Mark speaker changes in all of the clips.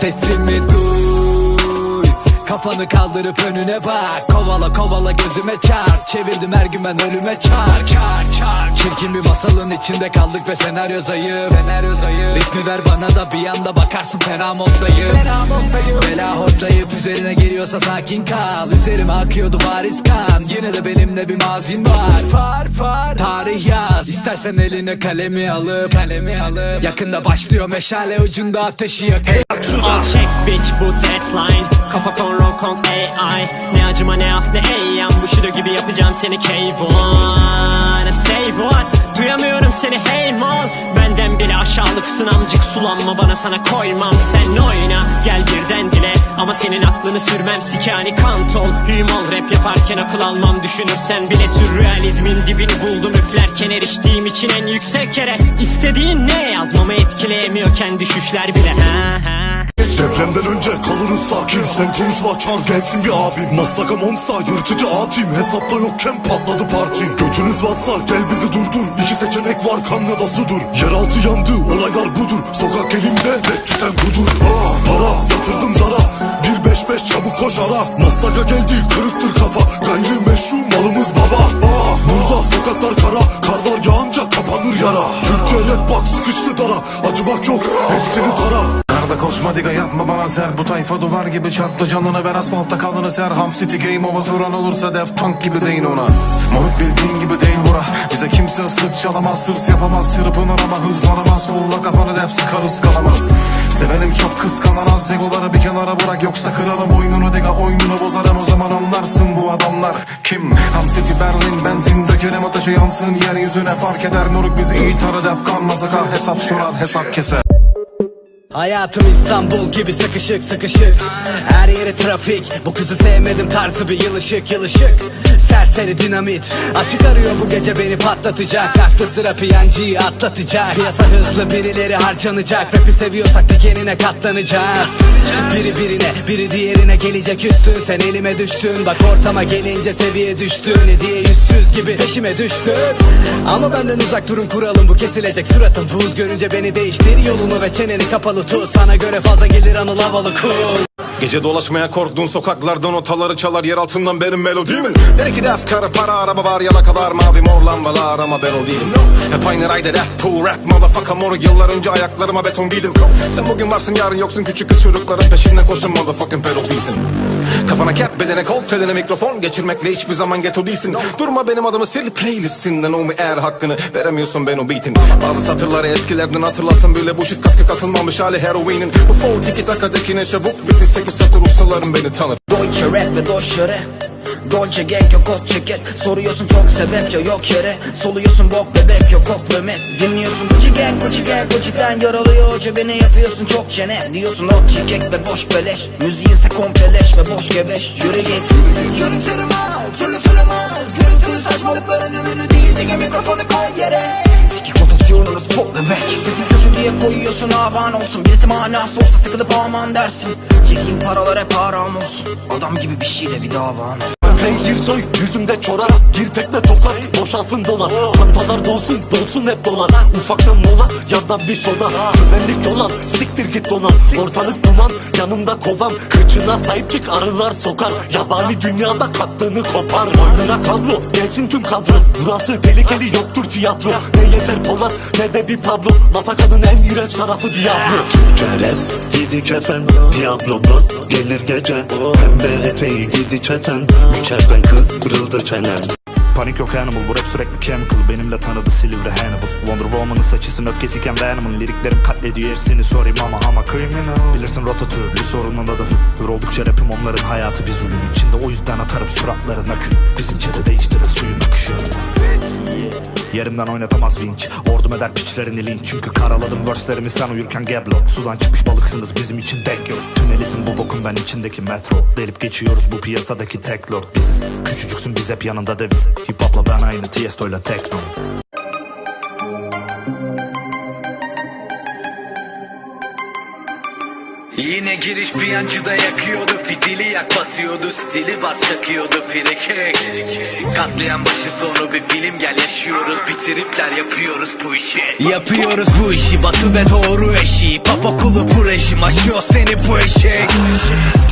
Speaker 1: fait fumer tout. Kafanı kaldırıp önüne bak. Kovala kovala gözüme çarp. Çevirdim her gün ben ölüme çark Çark çark Çirkin bir masalın içinde kaldık ve senaryo zayıf. Senaryo zayıf. Ritmi ver bana da bir anda bakarsın fena moddayım. Fena moddayım. Bela hortlayıp üzerine geliyorsa sakin kal. Üzerime akıyordu bariz kan. Yine de benimle bir mazin var. Far far. Tarih yaz. İstersen eline kalemi alıp Kalemi alıp. Yakında başlıyor meşale ucunda ateşi yak
Speaker 2: Al çek bitch bu deadline. Kafa konro kont AI Ne acıma ne af ne eyyam. Bu şido gibi yapacağım seni K1 Say what? Duyamıyorum seni hey mal Benden bile aşağılıksın amcık sulanma bana sana koymam. Sen oyna gel birden dile. Ama senin aklını sürmem sikani kantol Hümal rap yaparken akıl almam. Düşünürsen bile sürrealizmin dibini buldum. Üflerken eriştiğim için en yüksek yere. İstediğin ne yazmamı etkileyemiyor kendi düşüşler bile. Ha ha
Speaker 3: Depremden önce kalırız sakin. Sen konuşma çar gelsin bir abim. Masaka monsa yırtıcı atayım Hesapta yokken patladı parti Götünüz varsa gel bizi durdur. İki seçenek var kan ya da sudur. Yeraltı yandı olaylar budur. Sokak elimde rapçi sen kudur Aa, Para yatırdım zara. Bir beş beş çabuk koş ara. Masaka geldi kırıktır kafa. Gayrimeşru malımız baba. Aa, Burada sokaklar kara. Karlar yağınca kapanır yara. Türkçe rap bak sıkıştı dara. Acımak yok hepsini
Speaker 4: diga yapma bana ser. Bu tayfa duvar gibi çarptı canını ver. Asfalta kalını ser. Ham City game ova soran olursa def tank gibi deyin ona. Moruk bildiğin gibi değil bura. Bize kimse ıslık çalamaz sırs yapamaz. Sırpınır ama hızlanamaz. Kolla kafanı def sıkarız kalamaz Sevenim çok kıskanamaz Zegoları bir kenara bırak. Yoksa kıralım oyununu diga Oyununu bozarım. O zaman anlarsın bu adamlar Kim? Ham City Berlin benzin dökerim ateşe yansın. Yeryüzüne fark eder. Moruk bizi iyi tarı def kanmazaka Hesap sorar hesap keser
Speaker 1: Hayatım İstanbul gibi sıkışık sıkışık. Her yere trafik. Bu kızı sevmedim tarzı bir yılışık yılışık. Serseri dinamit. Açık arıyor bu gece beni patlatacak. Aklı sıra piyancıyı atlatacak. Piyasa hızlı birileri harcanacak. Rap'i seviyorsak dikenine katlanacağız Biri birine biri diğerine gelecek üstün. Sen elime düştün. Bak ortama gelince seviye düştün. Hediye yüzsüz gibi peşime düştün. Ama benden uzak durun kuralım. Bu kesilecek suratım. Buz görünce beni değiştir yolunu ve çeneni kapalı tut Sana göre fazla gelir anıl havalı cool
Speaker 4: Gece dolaşmaya korktuğun sokaklardan otaları çalar yer altından benim melodimin Dedi ki def karı para araba var yalakalar mavi mor lambalar ama ben o değilim. Hep aynı rayda def pool rap motherfucker moru yıllar önce ayaklarıma beton giydim. Sen bugün varsın yarın yoksun küçük kız çocukların peşinden koşun motherfucking pedofilsin Kafana cap bedene kol teline mikrofon geçirmekle hiçbir zaman ghetto değilsin. Durma benim adımı sil playlistinden o eğer hakkını veremiyorsun ben o beatin Bazı satırları eskilerden hatırlasın böyle bu shit katkı katılmamış hali heroinin Bu tiki takadakine çabuk bitti. Sekiz satır ustalarım beni tanır.
Speaker 5: Deutsche rap ve Deutsche rap Dolce gang yok ot ceket Soruyorsun çok sebep ya yok yere. Soluyorsun bok bebek yok kompromet Dinliyorsun Gucci gang Gucci gang Gucci'den yaralıyor hoca. Beni yapıyorsun çok çene. Diyorsun ot çekek ve boş beleş. Müziğinse kompleleş ve boş gebeş. Yürü git. Yürütürüm al Türlü türlü koyuyorsun avan olsun Birisi manası olsa sıkılıp aman dersin. Yediğin paralar hep haram olsun. Adam gibi bir şeyle bir davan
Speaker 3: Renkir soy yüzümde çorak. Gir tekne tokat boşaltın dolar. Çantalar dolsun dolsun hep dolar. Ufaktan mola yandan bir soda. Güvenlik yolan siktir git donan. Ortalık duman yanımda kovam Kıçına sahip çık arılar sokar. Yabani dünyada kattığını kopar. Boynuna kablo gelsin tüm kadro. Burası tehlikeli yoktur tiyatro. Ne yeter Polat ne de bir Pablo. Masakanın en iğrenç tarafı Diablo. Türkçe rap gidi kefen Diablo'dan gelir gece. Pembe eteği gidi çeten Üçerden kırıldı çenem.
Speaker 6: Panik yok animal bu rap sürekli chemical. Benimle tanıdı Silivri Hannibal. Wonder Woman'ın saçısın öfkesiyken Venom'ın Liriklerim katlediyor. Hepsini sorayım ama ama criminal. Bilirsin rotatürlü sorununda da hür Hür oldukça rapim onların hayatı bir zulüm içinde. O yüzden atarım suratlarına kül. Bizim çete değiştirir suyun akışını Yerimden oynatamaz winch Ordum eder piçlerini link Çünkü karaladım verse'lerimi sen uyurken geblo Sudan çıkmış balıksınız bizim için denk yok. Tünelisin bu bokun ben içindeki metro. Delip geçiyoruz bu piyasadaki tek lord. Biziz. Küçücüksün biz hep yanında deviz. Hip hopla ben aynı Tiesto'yla tekno
Speaker 1: Yine giriş bir yancıda yakıyordu. Fidili yak basıyordu Stili bas çakıyordu. Frikik Katlayan başı sonu bir film gel yaşıyoruz. Bitiripler yapıyoruz bu işi. Yapıyoruz bu işi batı ve doğru eşi. Pap okulu bu rejim aşıyor seni bu eşek.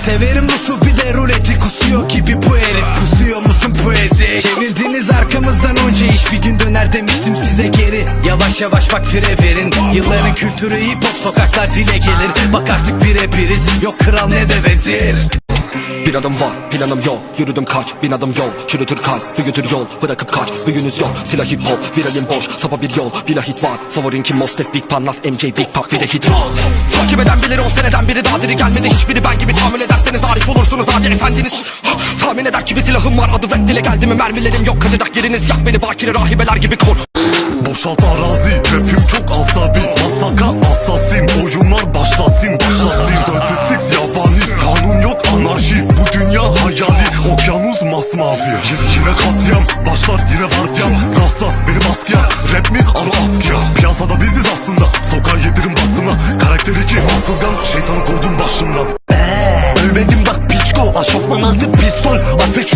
Speaker 1: Severim Rus'u bir de ruleti kusuyor gibi bu herif. Pusuyor musun bu ezik? Çevirdiniz arkamızdan onca iş. Bir gün döner demiştim size geri. Yavaş yavaş bak fire verin. Yılların kültürü hip hop sokaklar dile gelir. Bak artık birebiriz yok kral ne de vezir.
Speaker 3: Bir adım var planım yok. Yürüdüm kaç bin adım yol. Çürütür kalp büyütür yol. Bırakıp kaç büyünüz yok. Silah hip hop viralim boş. Sapa bir yol bila hit var. Favorin kim? Mostek Big Pan Nas MJ Big Pop bir de hit roll Takip eden bilir on seneden biri. Daha diri gelmedi. Hiçbiri ben gibi tahammül ederseniz arif olursunuz. Hadi efendiniz. Tahmin eder ki bir silahım var. Adı vektile geldi mi mermilerim yok. Kaçacak yeriniz yak beni bakire rahibeler gibi kor
Speaker 7: Boşalt arazi Rapim çok asabi. Masaka asasin Oyunlar başlasın. Başlasın 36 yabani. Kanun yok anarşi. Bu dünya hayali. Okyanus masmavi. Yine katliam. Başlar yine vardiyam. Rasta benim askıya Rap mi? Ara askıya Piyasada biziz aslında. Sokağa yedirin basına. Karakteri ki asılgan. Şeytanı kovdum başımdan.
Speaker 3: Ölmedim bak piçko. Aşofman altı pistol. Ateş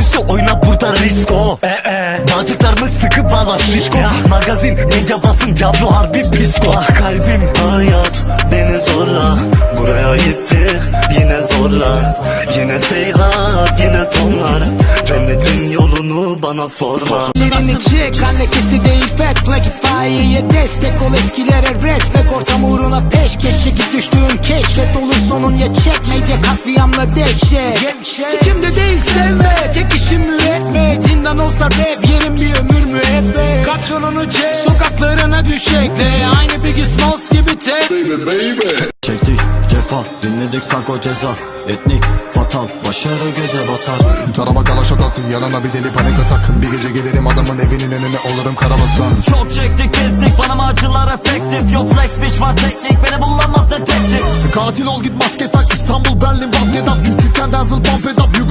Speaker 3: bağla şişko Magazin medya basın Diablo harbi pisko Ah kalbim hayat beni zorla. Buraya gitti yine zorla. Yine seyhat yine yolunu bana sorma.
Speaker 8: Ellerini çek kan lekesi değil fake Flag itfaiyeye destek ol eskilere respect. Ortam uğruna peşkeş çekip düştüğün keşfet Olur sonun ya çek medya katliamla dehşet. Sikimde değil sevme. Tek işim üretme Zindan olsa rap yerim bir ömür müebbet. Kapşonunu çek sokaklarına düşekle Aynı Biggie Smalls gibi tek.
Speaker 3: Çektik cefa dinledik sanko ceza. Etnik fatal başarı göze batar.
Speaker 7: Tarama kalaşa tat Yanına bir deli panik atak Bir gece gelirim adamın evinin önüne Olurum karabasan
Speaker 3: Çok çektik kestik bana mı acılar efektif. Yok flex bitch var teknik beni bulamaz detektif
Speaker 7: Katil ol git maske tak. İstanbul Berlin vazgeçap Küçükken dazzle pump it up. You